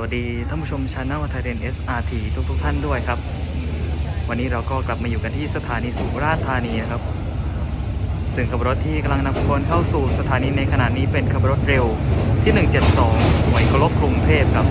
วัสดีท่านผู้ชมชาแนลไทยเดน SRT ทุกทุกๆท่านด้วยครับ วันนี้เราก็กลับมาอยู่กันที่สถานีสุราษฎร์ธานีนะครับ ซึ่งขบรถที่กำลังนำขบวนเข้าสู่สถานีในขณะนี้เป็นขบรถเร็วที่ 172 สวยกลบกรุงเทพครับ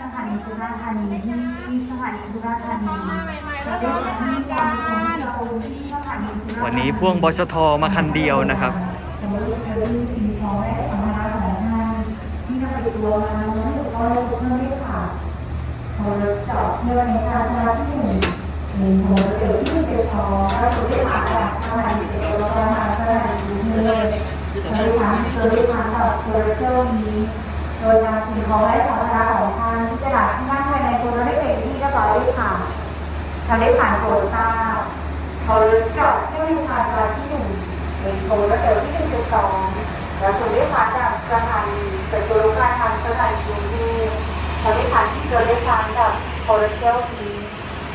สถานีสุราษฎร์ธานีที่สถานีสุราษฎร์ธานีจะได้ที่การเราที่สถานีสุราษฎร์วันนี้พ่วงบชทมาคันเดียวนะครับจะได้จะได้สิ่งของและสัมภาระของท่านที่นำไปตัวมาแล้วก็เพื่อขาดพอเราจอดเพื่อในการทำที่หนึ่งหนึ่งหัวเดียวที่เดียวพอแล้วจะได้ผ่านจากสถานีเดียวแล้วก็มาสถานีกรุงเทพจะได้ผ่านจะได้ผ่านกับโดยนำสิ่งของและสัมภาระของท่านที่จะหลักที่นั่งภายในตัวรถได้เป็นที่เรียบร้อยค่ะทำได้ผ่านโคต้าพอรถจอดที่มีทางจราที่หนึ่งเป็นโซนแล้วเดี๋ยวที่หนึ่งจุดสองแล้วส่วนได้ผ่านจากสถานีเป็นตัวรถการทางสถานีกรุงเทพทำได้ผ่านที่เจอได้ผ่านกับโคลเชียลที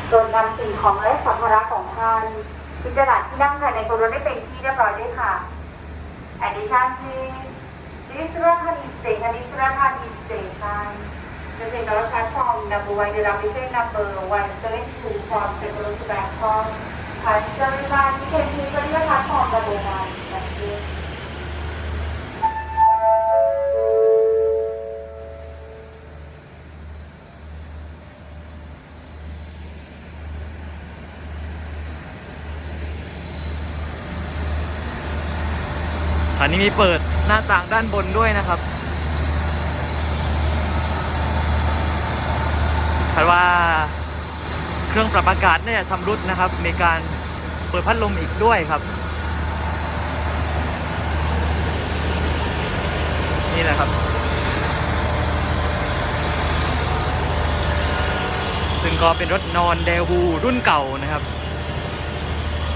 โดยนำสิ่งของและสัมภาระของท่านที่จะหลักที่นั่งภายในตัวรถได้เป็นที่เรียบร้อยด้วยค่ะ Addition please This Rathani station is Rathani station. The Central platform number one, the Rapidan number one seven two from Central to Bangkok. Passenger line, you can see the platform number one. Thank you. อันนี้มีเปิด หน้าต่างด้านบนด้วยนะครับคาดว่าเครื่องปรับอากาศเนี่ยชำรุดนะครับ มีการเปิดพัดลมอีกด้วยครับ นี่แหละครับ ซึ่งก็เป็นรถนอนเดวูรุ่นเก่านะครับ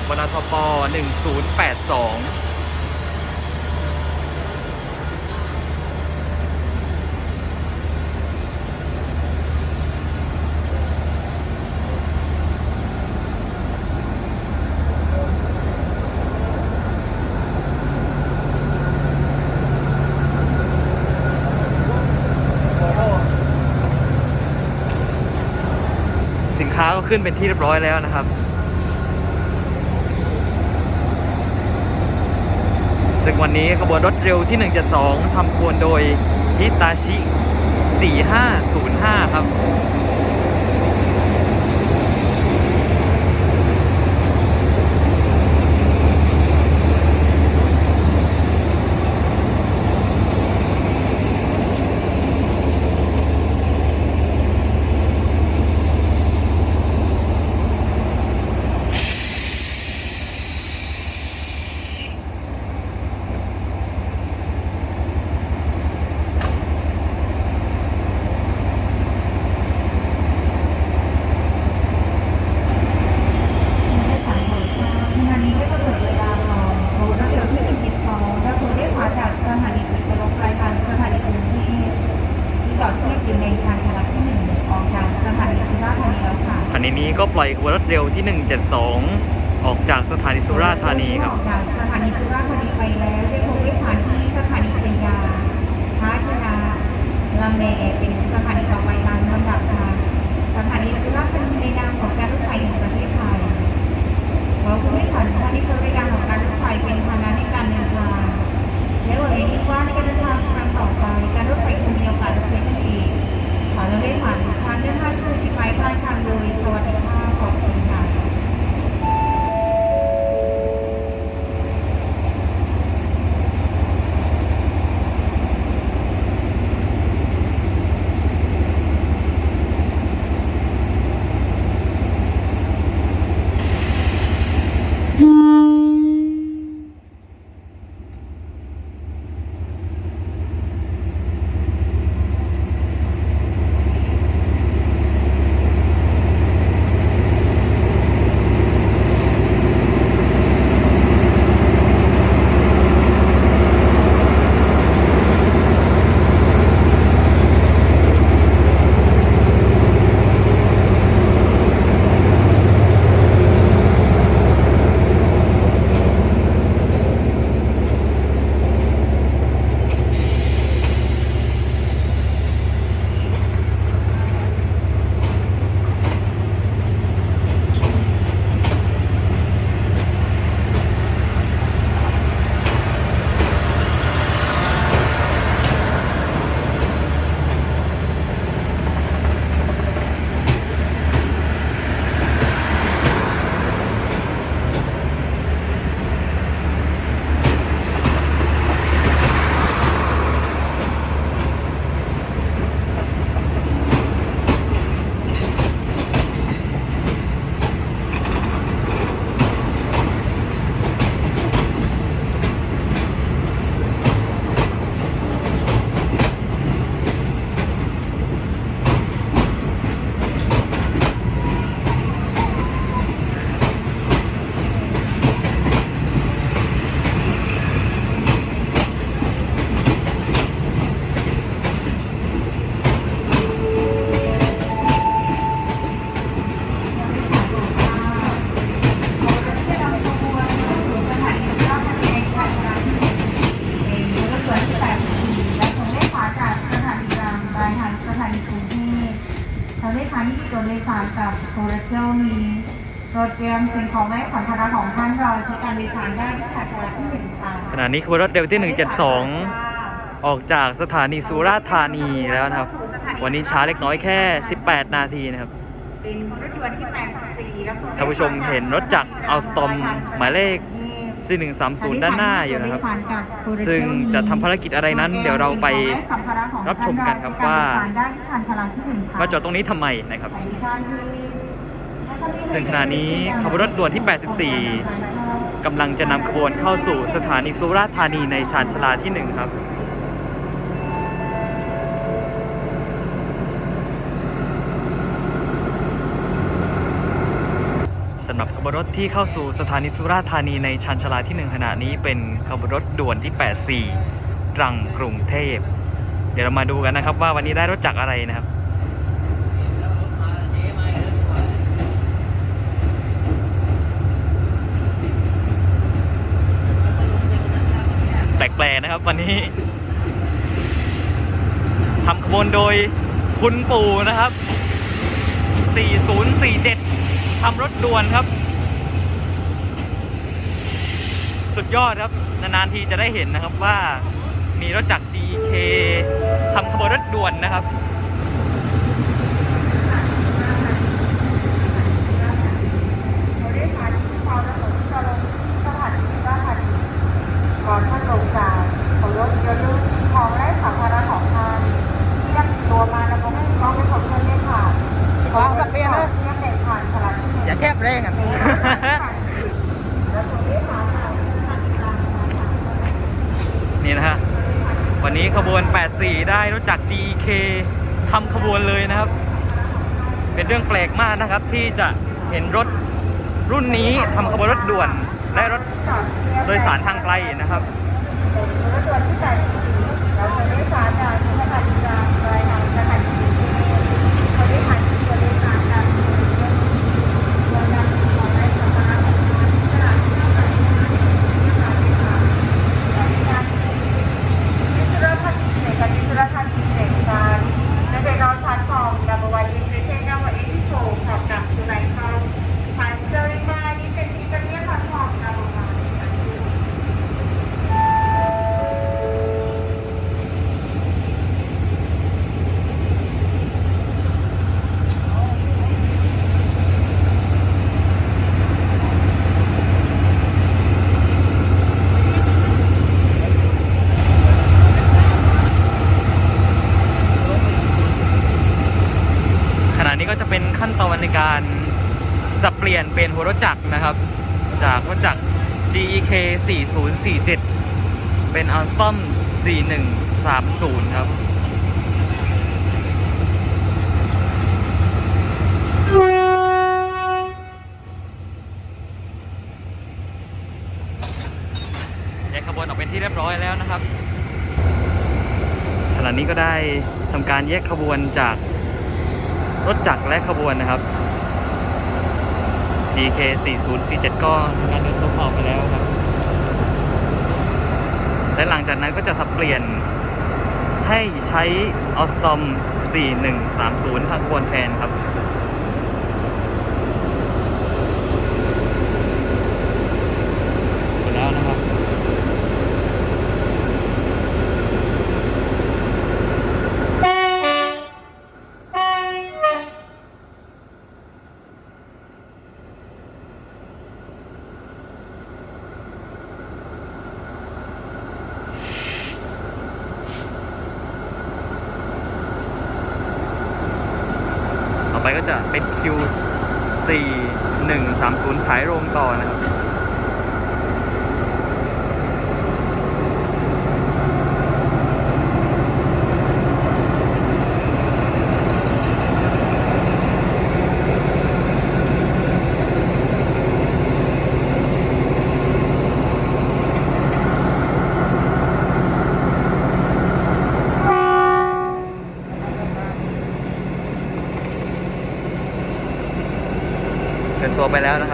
บนทป1082 ขึ้นเป็นที่เรียบร้อยแล้วนะครับ ซึ่งวันนี้ขบวนรถเร็วที่ 172ทำขบวนโดยฮิตาชิ 4505 ครับ ได้ผ่านโคต้างานนี้ได้กำหนดเวลารอโคต้าเดี๋ยวที่หนึ่งจุดสองและโคได้ผ่านจากสถานีสุดลงปลายทางสถานีกรุงเทพที่จอดเทียบอยู่ในทางทลักที่หนึ่งออกจากสถานีสุราษฎร์ธานีแล้วค่ะ คันนี้ก็ปล่อยขบวน รถเร็วที่ 172 ออกจากสถานีสุราษฎร์ธานีครับจากสถานีสุราษฎร์ธานีไปแล้วได้คงได้ผ่านที่สถานีชยาท่าชนะลำเนเป็นสถานีต่อไปตามลำดับค่ะสถานีสุราษฎร์ธานีในนามของการรถไฟแห่งประเทศไทยขอคุณผู้ผ่านสถานีบริการของการรถไฟเป็นพานะในการเดินทางและวังอีกว่าในการเดินทางครั้งต่อไปการรถไฟคงมีโอกาสจะใช้กันอีกขอเราได้ผ่านทางเดินทางที่ไปปลายทางโดยสวัสดิภาพ ในกรุงเทพทางเลขานิติโจทย์เลขากับโทรเซลมีโปรเตรียมสิ่งของไว้สัมภาระของท่านรอใช้การเลขาได้ที่ขาาระที่หนึ่งค่ะขณะนี้คือรถเร็วที่ 172 ออกจากสถานีสุราษฎร์ธานีแล้วนะครับ วันนี้ช้าเล็กน้อยแค่ 18 นาทีนะครับท่านผู้ชมเห็นรถจักอัลสตอมหมายเลข 4130 ด้านหน้าอยู่นะครับ ซึ่งจะทำภารกิจอะไรนั้น เดี๋ยวเราไปรับชมกันครับว่ามาจอดตรงนี้ทำไมนะครับ ซึ่งขณะนี้ขบวนรถด่วนที่ 84กำลังจะนำขบวนเข้าสู่สถานีสุราษฎร์ธานีในชานชาลาที่ 1 ครับ สำหรั บขบวนรถที่เข้าสู่สถานีสุราษฎร์ธานีในชานชลาที่ 1 ขณะนี้เป็นขบวนรถด่วนที่ 84ตรังกรุงเทพ เดี๋ยวเรามาดูกันนะครับว่าวันนี้ได้รถจากอะไรนะครับแปลกๆนะครับวันนี้ทำขบวนโดยคุณปู่นะครับ 4047ทำรถด่วนครับ สุดยอดครับ นานๆทีจะได้เห็นนะครับว่ามีรถจักร GK ทำขบวนรถด่วนนะครับ ก่อนท่านลงจากขอรถย่าลืมของและสัมภาระของท่านที่ยังติดตัวมาแล้วก็ให้น้องไปขนเงินด้วยค่ะขอสักเปียนะเรียกเด็กผ่านสลัดที่หนึ่งอย่าแคบแรงอะ แล้วตรงนี้ผ่านค่ะ นี่นะฮะ วันนี้ขบวน 84 ได้รถจัก GK ทำขบวนเลยนะครับ เป็นเรื่องแปลกมากนะครับ ที่จะเห็นรถรุ่นนี้ทำขบวนรถด่วน และรถโดยสารทางไกลนะครับรถด่วนที่แปดสี่เราจะได้สารจากสถานีกลางโดยทางสถานีเขาได้ผ่านตัวโดยสารจากโดยนำของและสัมภาระของท่านที่ตลาดที่ต้องการที่ผ่านที่ผ่านที่ผ่านจากการที่สุรพันธ์เด็กกับสุรพันธ์เด็กการและเป็นรอชั้นของดับเบิลวันอินเตอร์เทนนัมเบอร์เอ็กซ์โฟขับกับสุนัยเขาผ่านเจอริมาดิเป็นที่เป็นเนี่ยค่ะของดับเบิลวัน ขณะนี้ก็จะเป็นขั้นตอนในการสับเปลี่ยนเป็นหัวรถจักรนะครับ จากรถจักร GEK 4047 เป็น Alstom 4130 ครับแยกขบวนออกเป็นที่เรียบร้อยแล้วนะครับขณะนี้ก็ได้ทำการแยกขบวนจากรถจักรและขบวนนะครับ TK 4047 ก็ทำการเดินตัวออกไปแล้วครับ และหลังจากนั้นก็จะสับเปลี่ยนให้ใช้ออสตอม 4130ทางควรแทนครับ หมดแล้วนะครับ ต่อไปก็ จะเป็นคิว4130ฉายโรงต่อนะครับ ไปแล้วนะ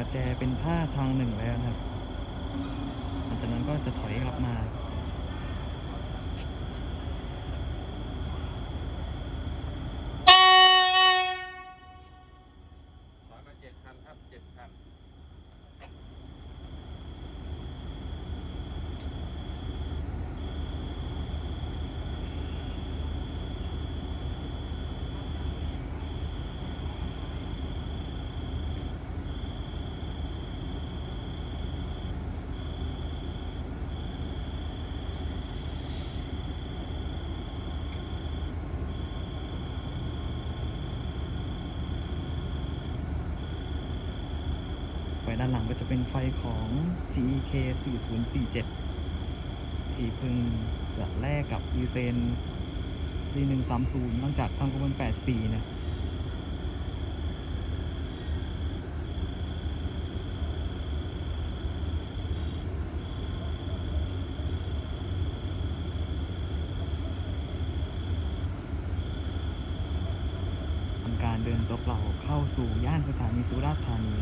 กับประแจเป็นท่าทางหนึ่งแล้วนะครับหลังจากนั้นก็จะถอยกลับมา ถอยมาเจ็ดคันครับเจ็ดคัน ไฟ ด้านหลังก็จะเป็นไฟของ GEK 4047 ที่เพิ่งจะแลกกับดีเซน C130 หลังจากทำกระบวน84 นะการเดินตัวเปล่าเข้าสู่ย่านสถานีสุราษฎร์ธานี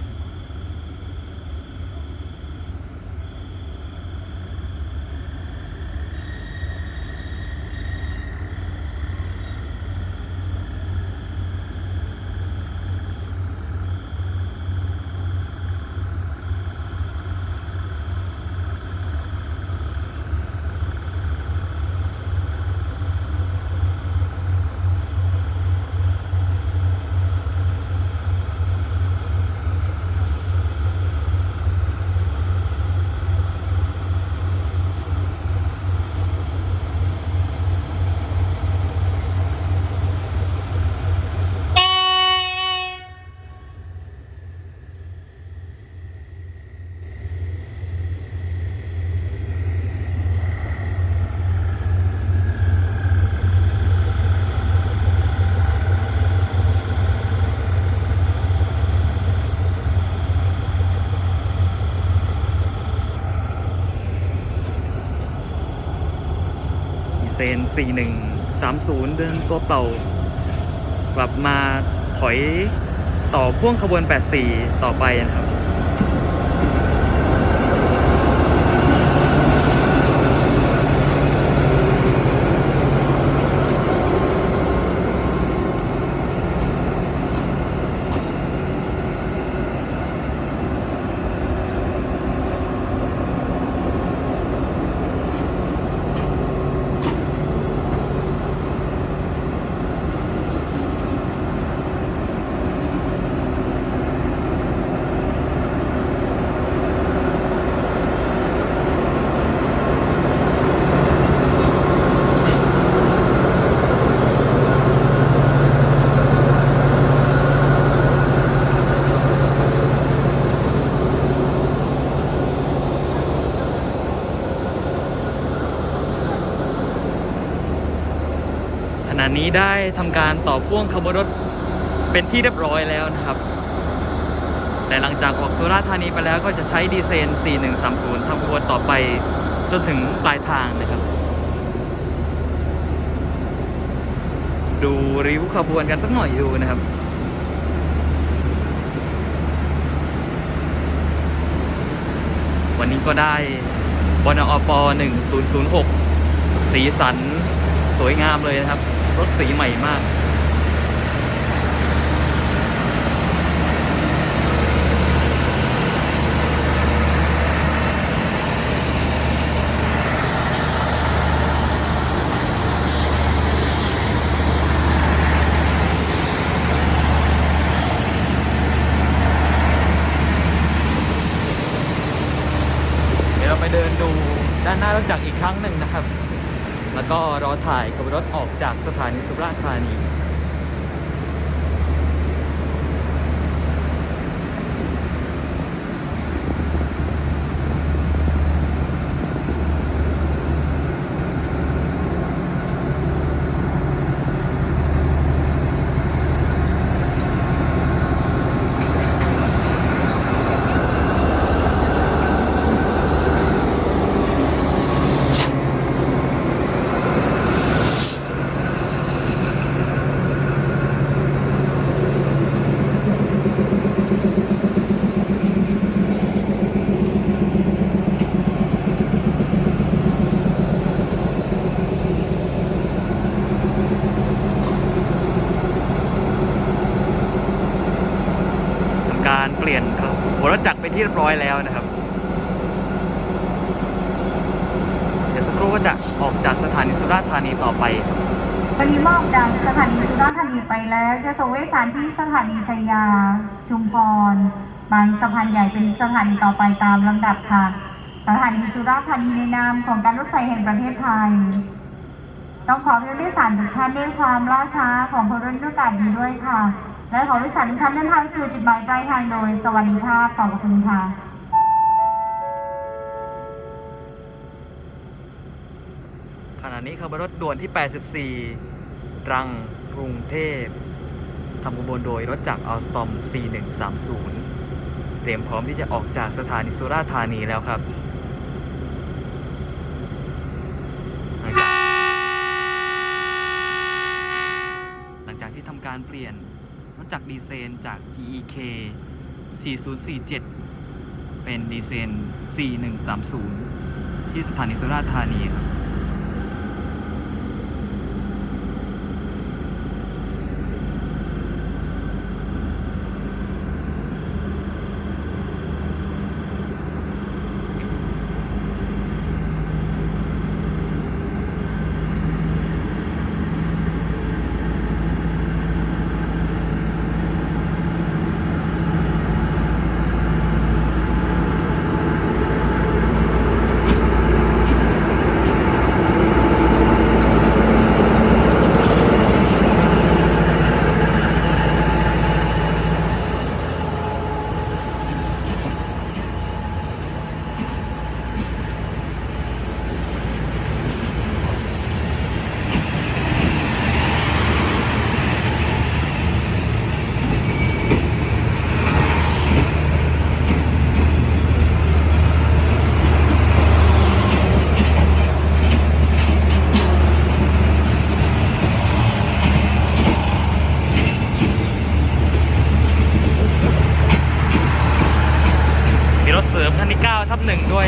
เซน 4130 เดินตัวเปล่า กลับมาถอยต่อพ่วงขบวน 84 ต่อไปนะครับ นี้ได้ทำการต่อพ่วงขบวนรถเป็นที่เรียบร้อยแล้วนะครับ แต่หลังจากออกสุราษฎร์ธานีไปแล้วก็จะใช้ดีเซน 4130ทำขบวนต่อไปจนถึงปลายทางนะครับ ดูริ้วขบวนกันสักหน่อยดูนะครับวันนี้ก็ได้บนอป 1006 สีสันสวยงามเลยนะครับ รถสีใหม่มาก เดี๋ยวเราไปเดินดูด้านหน้ารถจักรอีกครั้งหนึ่งนะครับ แล้วก็รอถ่ายกับรถออกจากสถานีสุราษฎร์ธานี ที่เรียบร้อยแล้วนะครับ เดี๋ยวสักครู่ก็จะออกจากสถานีสุราษฎร์ธานีต่อไปวันนี้มอบดังสถานีสุราษฎร์ธานีไปแล้ว จะส่งเวสารที่สถานีชัยยา ชุมพร บางสะพานใหญ่เป็นสถานีต่อไปตามลำดับค่ะ สถานีสุราษฎร์ธานีในนามของการรถไฟแห่งประเทศไทย ต้องขอเรียนด้วยสารทุกท่านด้วยความล่าช้าของพลเรือนด้วยการดีด้วยค่ะ และขอวยสารทุกท่านเดินทางสู่จุดหมายปลายทางโดย สวัสดีภาพขอบคุณค่ะขณะนี้ขบวนรถด่วนที่ 84 ตรังกรุงเทพทำขบวนโดยรถจักรอัลสตอม 4130 เตรียมพร้อมที่จะออกจากสถานีสุราษฎร์ธานีแล้วครับหลังจากที่ทำการเปลี่ยน รู้จักดีเซนจาก GEK 4047 เป็นดีเซน4130 ที่สถานีสุราษฎร์ธานีครับ หนึ่งด้วยนะครับ